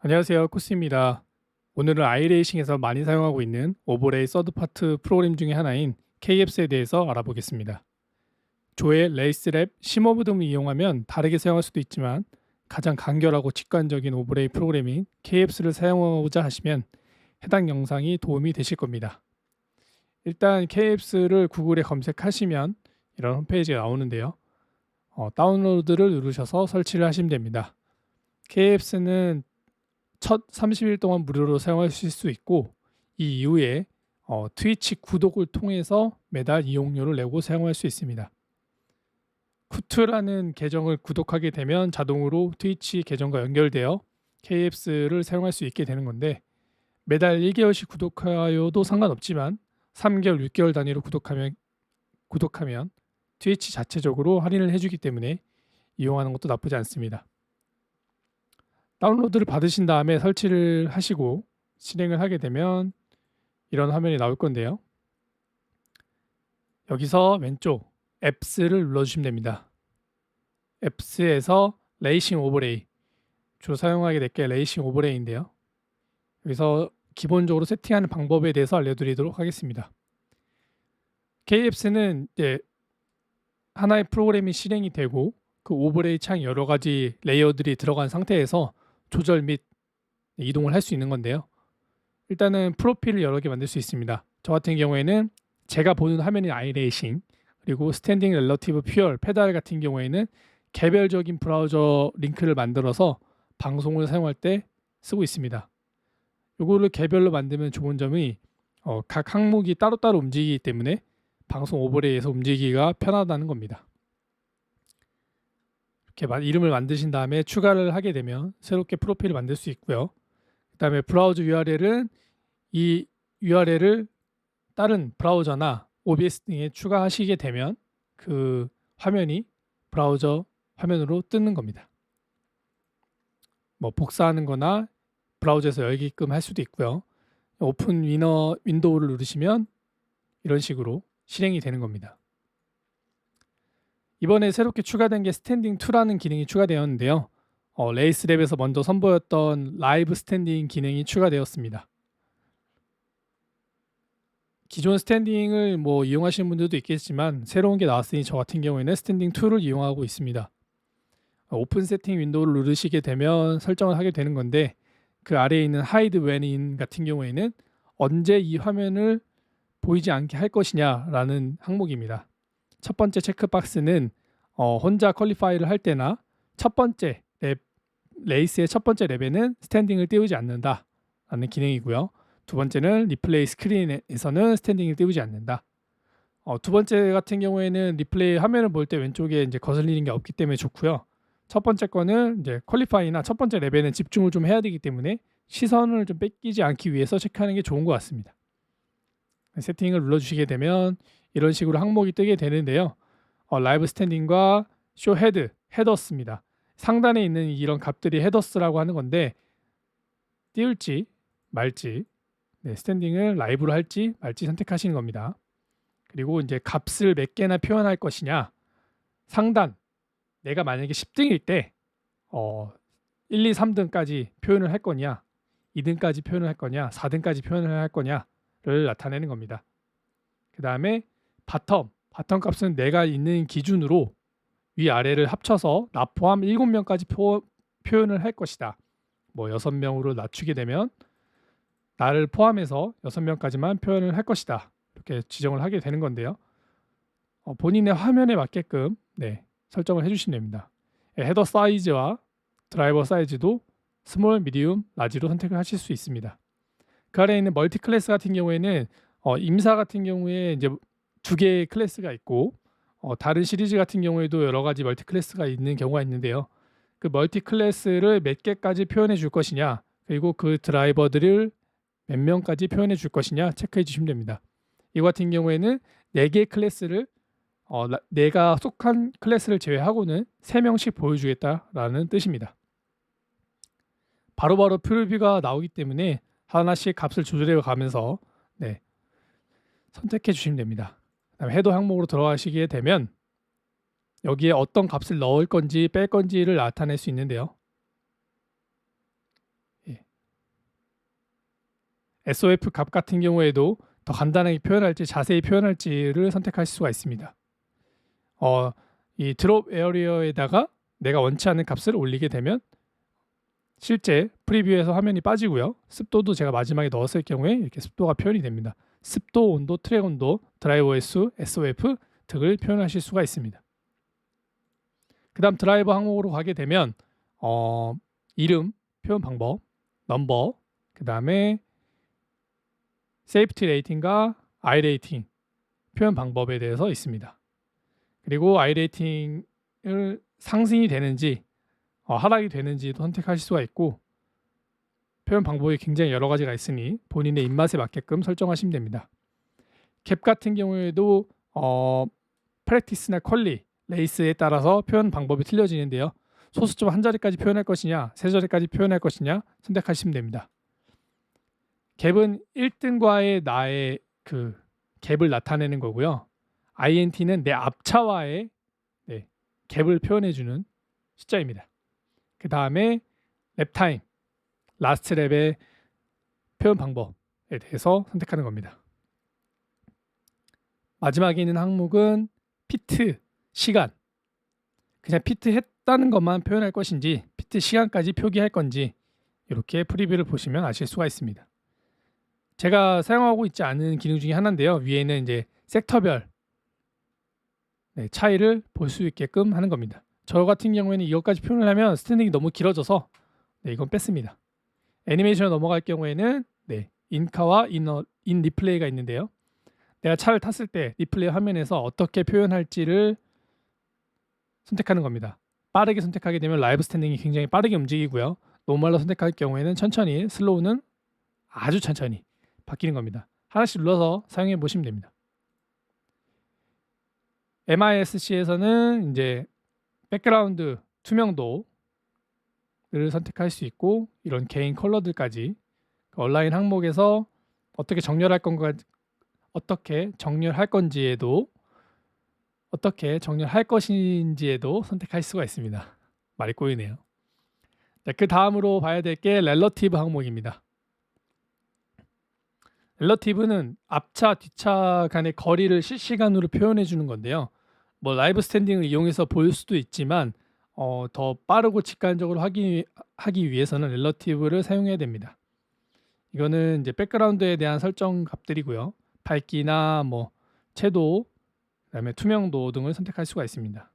안녕하세요. 코스입니다. 오늘은 아이레이싱에서 많이 사용하고 있는 오버레이 서드파트 프로그램 중에 하나인 KFS에 대해서 알아보겠습니다. 조의 레이스랩 심오브 등을 이용하면 다르게 사용할 수도 있지만 가장 간결하고 직관적인 오버레이 프로그램인 KFS를 사용하고자 하시면 해당 영상이 도움이 되실 겁니다. 일단 KFS를 구글에 검색하시면 이런 홈페이지가 나오는데요. 어, 다운로드를 누르셔서 설치를 하시면 됩니다. KFS는 첫 30일 동안 무료로 사용하실 수 있고 이 이후에 어, 트위치 구독을 통해서 매달 이용료를 내고 사용할 수 있습니다. 쿠트라는 계정을 구독하게 되면 자동으로 트위치 계정과 연결되어 KFS를 사용할 수 있게 되는 건데 매달 1개월씩 구독하여도 상관없지만 3개월, 6개월 단위로 구독하면 구독하면 트위치 자체적으로 할인을 해주기 때문에 이용하는 것도 나쁘지 않습니다. 다운로드를 받으신 다음에 설치를 하시고 실행을 하게 되면 이런 화면이 나올 건데요. 여기서 왼쪽 앱스를 눌러주시면 됩니다. 앱스에서 레이싱 오버레이 주로 사용하게 될 게 레이싱 오버레이인데요. 여기서 기본적으로 세팅하는 방법에 대해서 알려드리도록 하겠습니다. KFS는 이제 하나의 프로그램이 실행이 되고 그 오버레이 창 여러 가지 레이어들이 들어간 상태에서 조절 및 이동을 할 수 있는 건데요. 일단은 프로필을 여러 개 만들 수 있습니다. 저 같은 경우에는 제가 보는 화면이 아이레이싱 그리고 스탠딩 rel러티브 퓨얼 페달 같은 경우에는 개별적인 브라우저 링크를 만들어서 방송을 사용할 때 쓰고 있습니다. 요거를 개별로 만들면 좋은 점이 어, 각 항목이 따로따로 움직이기 때문에 방송 오버레이에서 움직이기가 편하다는 겁니다. 이렇게 이름을 만드신 다음에 추가를 하게 되면 새롭게 프로필을 만들 수 있고요. 그다음에 브라우저 URL은 이 URL을 다른 브라우저나 OBS 등에 추가하시게 되면 그 화면이 브라우저 화면으로 뜨는 겁니다. 뭐 복사하는 거나 브라우저에서 열게끔 할 수도 있고요. 오픈 위너 윈도우를 누르시면 이런 식으로 실행이 되는 겁니다. 이번에 새롭게 추가된 게 스탠딩 2라는 기능이 추가되었는데요. 어, 레이스랩에서 먼저 선보였던 라이브 스탠딩 기능이 추가되었습니다. 기존 스탠딩을 뭐 이용하시는 분들도 있겠지만 새로운 게 나왔으니 저 같은 경우에는 스탠딩 2를 이용하고 있습니다. 오픈 세팅 윈도우를 누르시게 되면 설정을 하게 되는 건데 그 아래에 있는 when in 같은 경우에는 언제 이 화면을 보이지 않게 할 것이냐라는 항목입니다. 첫 번째 체크박스는 어, 혼자 퀄리파이를 할 때나 첫 번째 랩, 레이스의 첫 번째 랩에는 스탠딩을 띄우지 않는다 라는 기능이고요. 두 번째는 리플레이 스크린에서는 스탠딩을 띄우지 않는다. 어, 두 번째 같은 경우에는 리플레이 화면을 볼 때 왼쪽에 이제 거슬리는 게 없기 때문에 좋고요. 첫 번째 거는 이제 퀄리파이나 첫 번째 랩에는 집중을 좀 해야 되기 때문에 시선을 좀 뺏기지 않기 위해서 체크하는 게 좋은 것 같습니다. 세팅을 눌러주시게 되면 이런 식으로 항목이 뜨게 되는데요. 어, 라이브 스탠딩과 쇼 헤드, 헤더스입니다. 상단에 있는 이런 값들이 헤더스라고 하는 건데 띄울지 말지 네, 스탠딩을 라이브로 할지 말지 선택하시는 겁니다. 그리고 이제 값을 몇 개나 표현할 것이냐 상단 내가 만약에 10등일 때 어, 1, 2, 3등까지 표현을 할 거냐 2등까지 표현을 할 거냐 4등까지 표현을 할 거냐를 나타내는 겁니다. 그 다음에 바텀 바텀 값은 내가 있는 기준으로 위아래를 합쳐서 나 포함 7명까지 표, 표현을 할 것이다. 뭐 6명으로 낮추게 되면 나를 포함해서 6명까지만 표현을 할 것이다. 이렇게 지정을 하게 되는 건데요. 어, 본인의 화면에 맞게끔 네, 설정을 해주시면 됩니다. 예, 헤더 사이즈와 드라이버 사이즈도 스몰, 미디움, 라지로 선택을 하실 수 있습니다. 그 아래에 있는 멀티 클래스 같은 경우에는 어, 임사 같은 경우에 이제 두 개의 클래스가 있고 어, 다른 시리즈 같은 경우에도 여러 가지 멀티 클래스가 있는 경우가 있는데요. 그 멀티 클래스를 몇 개까지 표현해 줄 것이냐 그리고 그 드라이버들을 몇 명까지 표현해 줄 것이냐 체크해 주시면 됩니다. 이 같은 경우에는 네 개의 클래스를 어, 내가 속한 클래스를 제외하고는 세 명씩 보여주겠다라는 뜻입니다. 바로바로 프리뷰가 나오기 때문에 하나씩 값을 조절해 가면서 네, 선택해 주시면 됩니다. 해도 항목으로 들어가시게 되면 여기에 어떤 값을 넣을 건지 뺄 건지를 나타낼 수 있는데요. 예, SOF 값 같은 경우에도 더 간단하게 표현할지 자세히 표현할지를 선택하실 수가 있습니다. 어, 이 드롭 에어리어에다가 내가 원치 않는 값을 올리게 되면 실제 프리뷰에서 화면이 빠지고요. 습도도 제가 마지막에 넣었을 경우에 이렇게 습도가 표현이 됩니다. 습도, 온도, 트랙 온도, 드라이버 횟수, SOF 등을 표현하실 수가 있습니다. 그 다음 드라이버 항목으로 가게 되면 어, 이름, 표현 방법, 넘버, 그 다음에 세이프티 레이팅과 아이 레이팅 표현 방법에 대해서 있습니다. 그리고 아이 레이팅을 상승이 되는지 어, 하락이 되는지도 선택하실 수가 있고 표현 방법이 굉장히 여러 가지가 있으니 본인의 입맛에 맞게끔 설정하시면 됩니다. 캡 같은 경우에도 어, 프랙티스나 퀄리, 레이스에 따라서 표현 방법이 틀려지는데요. 소수점 한 자리까지 표현할 것이냐, 세 자리까지 표현할 것이냐 선택하시면 됩니다. 갭은 1등과의 나의 그 갭을 나타내는 거고요. INT는 내 앞차와의 네, 갭을 표현해주는 숫자입니다. 그 다음에 랩타임, 라스트 랩의 표현 방법에 대해서 선택하는 겁니다. 마지막에 있는 항목은 피트, 시간. 그냥 피트 했다는 것만 표현할 것인지 피트 시간까지 표기할 건지 이렇게 프리뷰를 보시면 아실 수가 있습니다. 제가 사용하고 있지 않은 기능 중에 하나인데요. 위에는 이제 섹터별 네, 차이를 볼 수 있게끔 하는 겁니다. 저 같은 경우에는 이것까지 표현을 하면 스탠딩이 너무 길어져서 네, 이건 뺐습니다. 애니메이션을 넘어갈 경우에는 네, 인카와 인어, 인 리플레이가 있는데요. 내가 차를 탔을 때 리플레이 화면에서 어떻게 표현할지를 선택하는 겁니다. 빠르게 선택하게 되면 라이브 스탠딩이 굉장히 빠르게 움직이고요. 노멀로 선택할 경우에는 천천히, 슬로우는 아주 천천히 바뀌는 겁니다. 하나씩 눌러서 사용해 보시면 됩니다. MISC에서는 이제 백그라운드 투명도 를 선택할 수 있고 이런 개인 컬러들까지 온라인 항목에서 어떻게 정렬할 건가 어떻게 정렬할 건지에도 어떻게 정렬할 것인지에도 선택할 수가 있습니다. 말이 꼬이네요. 자, 그 다음으로 봐야 될 게 렐러티브 항목입니다. 렐러티브는 앞차 뒷차 간의 거리를 실시간으로 표현해 주는 건데요. 뭐 라이브 스탠딩을 이용해서 볼 수도 있지만 어, 더 빠르고 직관적으로 하기, 하기 위해서는 렐러티브를 사용해야 됩니다. 이거는 이제 백그라운드에 대한 설정 값들이고요. 밝기나 뭐 채도, 그다음에 투명도 등을 선택할 수가 있습니다.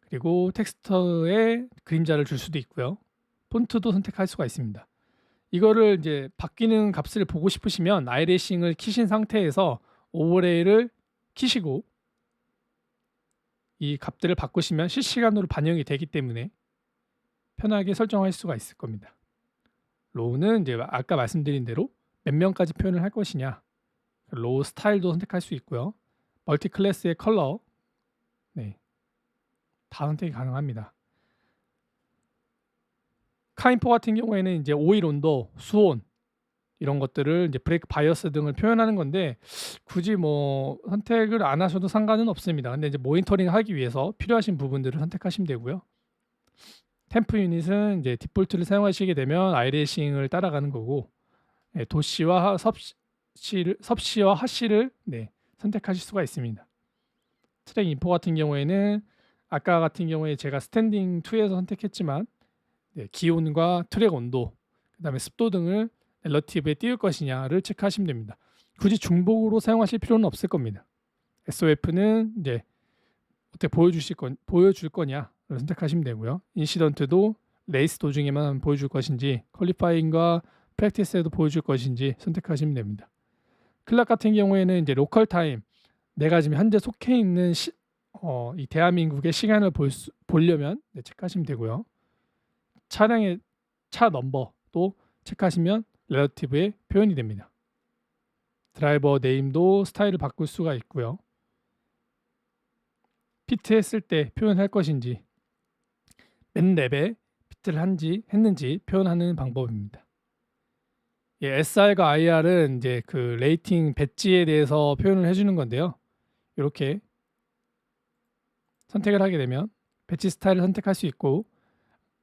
그리고 텍스터에 그림자를 줄 수도 있고요. 폰트도 선택할 수가 있습니다. 이거를 이제 바뀌는 값을 보고 싶으시면 아이레싱을 키신 상태에서 오버레이를 키시고 이 값들을 바꾸시면 실시간으로 반영이 되기 때문에 편하게 설정할 수가 있을 겁니다. 로우는 이제 아까 말씀드린 대로 몇 명까지 표현을 할 것이냐 로우 스타일도 선택할 수 있고요. 멀티 클래스의 컬러 네. 다 선택이 가능합니다. 카인포 같은 경우에는 이제 오일 온도, 수온 이런 것들을 이제 브레이크 바이어스 등을 표현하는 건데 굳이 뭐 선택을 안 하셔도 상관은 없습니다. 근데 이제 모니터링 하기 위해서 필요하신 부분들을 선택하시면 되고요. 템프 유닛은 이제 디폴트를 사용하시게 되면 아이레싱을 따라가는 거고 네, 도시와 섭씨를 섭씨와 하씨를 네, 선택하실 수가 있습니다. 트랙 인포 같은 경우에는 아까 같은 경우에 제가 스탠딩 2에서 선택했지만 네, 기온과 트랙 온도, 그다음에 습도 등을 렐러티브에 띄울 것이냐를 체크하시면 됩니다. 굳이 중복으로 사용하실 필요는 없을 겁니다. SOF는 이제 어떻게 보여주실 건 보여줄 거냐를 선택하시면 되고요. 인시던트도 레이스 도중에만 보여줄 것인지 퀄리파잉과 프랙티스에도 보여줄 것인지 선택하시면 됩니다. 클락 같은 경우에는 이제 로컬 타임 내가 지금 현재 속해 있는 시, 어, 이 대한민국의 시간을 볼 수, 보려면 네, 체크하시면 되고요. 차량의 차 넘버도 체크하시면 렐러티브에 표현이 됩니다. 드라이버 네임도 스타일을 바꿀 수가 있고요. 피트 했을 때 표현할 것인지 맨 랩에 피트를 한지 했는지 표현하는 방법입니다. 예, SR과 IR은 이제 그 레이팅 배지에 대해서 표현을 해주는 건데요. 이렇게 선택을 하게 되면 배지 스타일을 선택할 수 있고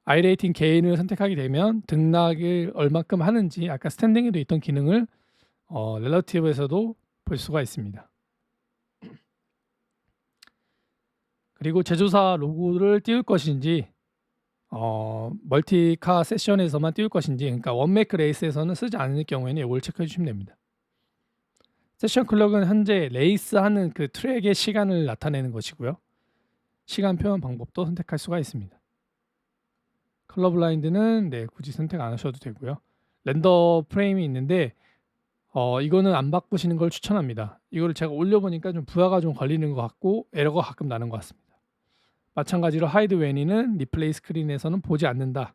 아이레이팅 개인을 선택하게 되면 등락을 얼마큼 하는지 아까 스탠딩에도 있던 기능을 어, 렐러티브에서도 볼 수가 있습니다. 그리고 제조사 로고를 띄울 것인지 어, 멀티카 세션에서만 띄울 것인지 그러니까 원메이크 레이스에서는 쓰지 않을 경우에는 이걸 체크해 주시면 됩니다. 세션 클럭은 현재 레이스 하는 그 트랙의 시간을 나타내는 것이고요. 시간 표현 방법도 선택할 수가 있습니다. 컬러 블라인드는 네, 굳이 선택 안 하셔도 되고요. 렌더 프레임이 있는데 어, 이거는 안 바꾸시는 걸 추천합니다. 이거를 제가 올려보니까 좀 부하가 좀 걸리는 것 같고 에러가 가끔 나는 것 같습니다. 마찬가지로 하이드 웬이는 리플레이 스크린에서는 보지 않는다.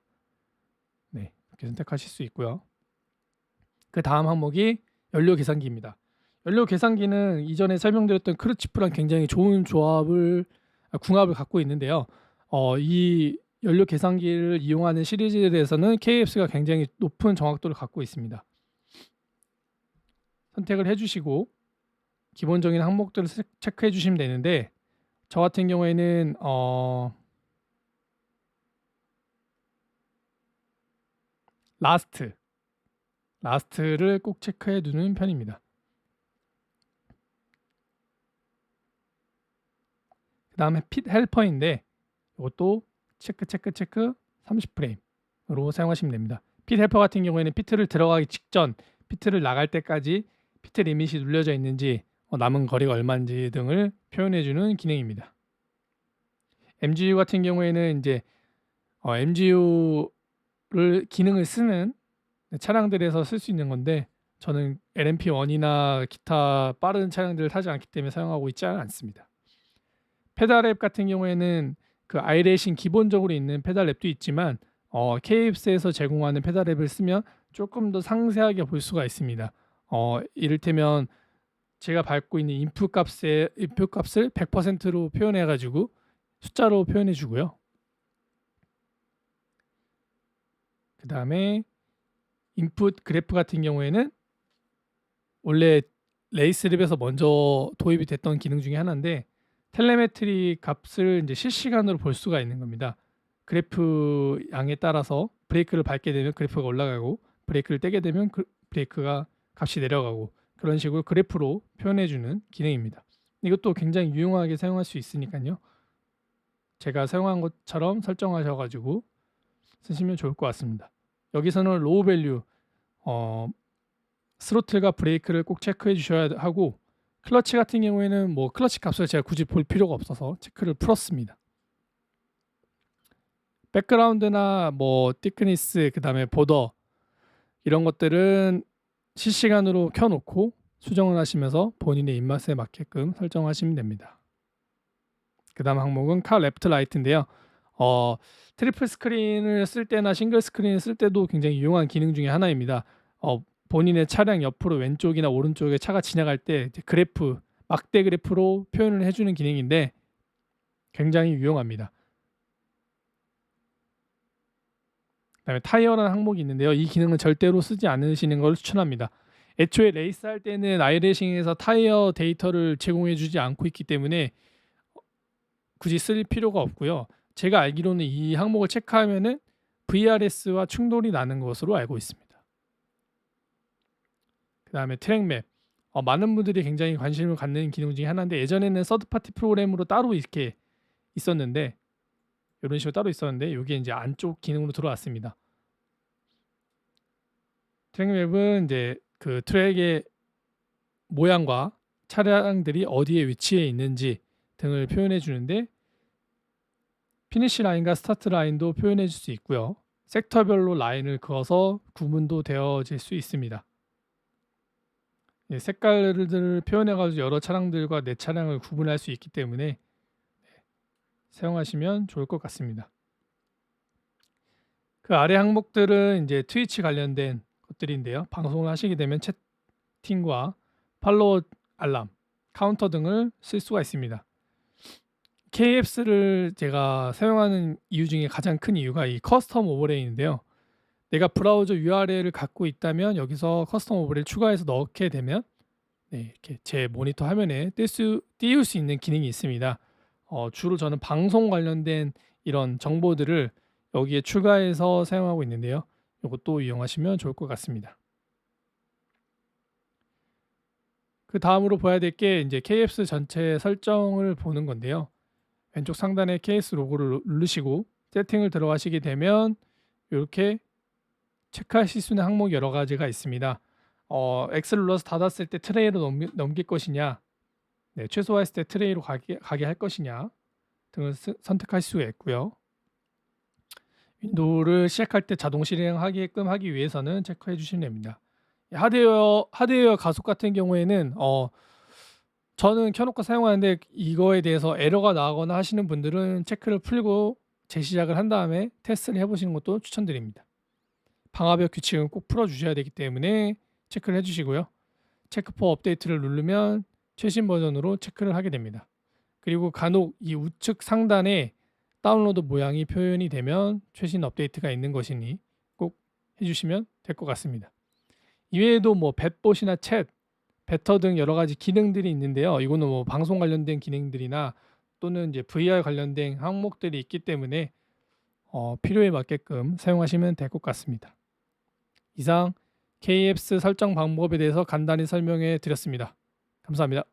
네, 이렇게 선택하실 수 있고요. 그 다음 항목이 연료 계산기입니다. 연료 계산기는 이전에 설명드렸던 크루치프랑 굉장히 좋은 조합을 아, 궁합을 갖고 있는데요. 어, 이 연료 계산기를 이용하는 시리즈들에서는 KFC가 굉장히 높은 정확도를 갖고 있습니다. 선택을 해주시고 기본적인 항목들을 체- 체크해 주시면 되는데 저 같은 경우에는 어 라스트 라스트를 꼭 체크해 두는 편입니다. 그 다음에 핏 헬퍼인데 이것도 체크 체크 체크 30프레임으로 사용하시면 됩니다. 핏 헬퍼 같은 경우에는 피트를 들어가기 직전 피트를 나갈 때까지 피트 리밋이 눌려져 있는지 어, 남은 거리가 얼마인지 등을 표현해 주는 기능입니다. MGU 같은 경우에는 이제 어, MGU를 기능을 쓰는 차량들에서 쓸 수 있는 건데 저는 LMP1이나 기타 빠른 차량들을 타지 않기 때문에 사용하고 있지 않습니다. 페달 앱 같은 경우에는 그 아이레이싱 기본적으로 있는 페달 앱도 있지만 어, KFC에서 제공하는 페달 앱을 쓰면 조금 더 상세하게 볼 수가 있습니다. 어, 이를테면 제가 밟고 있는 인풋 값의 인풋 값을 100%로 표현해 가지고 숫자로 표현해 주고요. 그다음에 인풋 그래프 같은 경우에는 원래 레이스랩에서 먼저 도입이 됐던 기능 중에 하나인데 텔레메트리 값을 이제 실시간으로 볼 수가 있는 겁니다. 그래프 양에 따라서 브레이크를 밟게 되면 그래프가 올라가고 브레이크를 떼게 되면 그 브레이크가 값이 내려가고 그런 식으로 그래프로 표현해 주는 기능입니다. 이것도 굉장히 유용하게 사용할 수 있으니까요. 제가 사용한 것처럼 설정하셔 가지고 쓰시면 좋을 것 같습니다. 여기서는 로우 밸류 어, 스로틀과 브레이크를 꼭 체크해 주셔야 하고 클러치 같은 경우에는 뭐 클러치 값을 제가 굳이 볼 필요가 없어서 체크를 풀었습니다. 백그라운드나 뭐 티크니스 그다음에 보더 이런 것들은 실시간으로 켜놓고 수정을 하시면서 본인의 입맛에 맞게끔 설정하시면 됩니다. 그 다음 항목은 카 레프트 라이트인데요. 어, 트리플 스크린을 쓸 때나 싱글 스크린을 쓸 때도 굉장히 유용한 기능 중에 하나입니다. 어, 본인의 차량 옆으로 왼쪽이나 오른쪽에 차가 지나갈 때 그래프 막대 그래프로 표현을 해주는 기능인데 굉장히 유용합니다. 그다음에 타이어라는 항목이 있는데요. 이 기능은 절대로 쓰지 않으시는 걸 추천합니다. 애초에 레이스 할 때는 아이레이싱에서 타이어 데이터를 제공해 주지 않고 있기 때문에 굳이 쓸 필요가 없고요. 제가 알기로는 이 항목을 체크하면은 VRS와 충돌이 나는 것으로 알고 있습니다. 그다음에 트랙맵 어, 많은 분들이 굉장히 관심을 갖는 기능 중에 하나인데 예전에는 서드 파티 프로그램으로 따로 이렇게 있었는데 이런 식으로 따로 있었는데 이게 이제 안쪽 기능으로 들어왔습니다. 트랙맵은 이제 그 트랙의 모양과 차량들이 어디에 위치해 있는지 등을 표현해 주는데 피니시 라인과 스타트 라인도 표현해 줄 수 있고요. 섹터별로 라인을 그어서 구분도 되어질 수 있습니다. 예, 색깔들을 표현해 가지고 여러 차량들과 내 차량을 구분할 수 있기 때문에 네, 사용하시면 좋을 것 같습니다. 그 아래 항목들은 이제 트위치 관련된 것들인데요. 방송을 하시게 되면 채팅과 팔로우 알람, 카운터 등을 쓸 수가 있습니다. KFS를 제가 사용하는 이유 중에 가장 큰 이유가 이 커스텀 오버레이인데요. 내가 브라우저 URL을 갖고 있다면 여기서 커스텀 오버레이를 추가해서 넣게 되면 네, 이렇게 제 모니터 화면에 띄울 수, 띄울 수 있는 기능이 있습니다. 어, 주로 저는 방송 관련된 이런 정보들을 여기에 추가해서 사용하고 있는데요. 이것도 이용하시면 좋을 것 같습니다. 그 다음으로 봐야 될 게 이제 KFS 전체 설정을 보는 건데요. 왼쪽 상단에 KS 로고를 누- 누르시고 세팅을 들어가시게 되면 이렇게 체크하실 수 있는 항목이 여러 가지가 있습니다. 어, X를 눌러서 닫았을 때 트레이로 넘기, 넘길 것이냐, 네, 최소화했을 때 트레이로 가게, 가게 할 것이냐 등을 스- 선택하실 수가 있고요. 윈도우를 시작할 때 자동 실행하게끔 하기 위해서는 체크해 주시면 됩니다. 하드웨어 하드웨어 가속 같은 경우에는 어 저는 켜놓고 사용하는데 이거에 대해서 에러가 나거나 하시는 분들은 체크를 풀고 재시작을 한 다음에 테스트를 해보시는 것도 추천드립니다. 방화벽 규칙은 꼭 풀어주셔야 되기 때문에 체크를 해주시고요. 체크포 업데이트를 누르면 최신 버전으로 체크를 하게 됩니다. 그리고 간혹 이 우측 상단에 다운로드 모양이 표현이 되면 최신 업데이트가 있는 것이니 꼭 해주시면 될 것 같습니다. 이외에도 뭐 뱃봇이나 챗, 베터 등 여러 가지 기능들이 있는데요. 이거는 뭐 방송 관련된 기능들이나 또는 이제 VR 관련된 항목들이 있기 때문에 어, 필요에 맞게끔 사용하시면 될 것 같습니다. 이상 KFS 설정 방법에 대해서 간단히 설명해 드렸습니다. 감사합니다.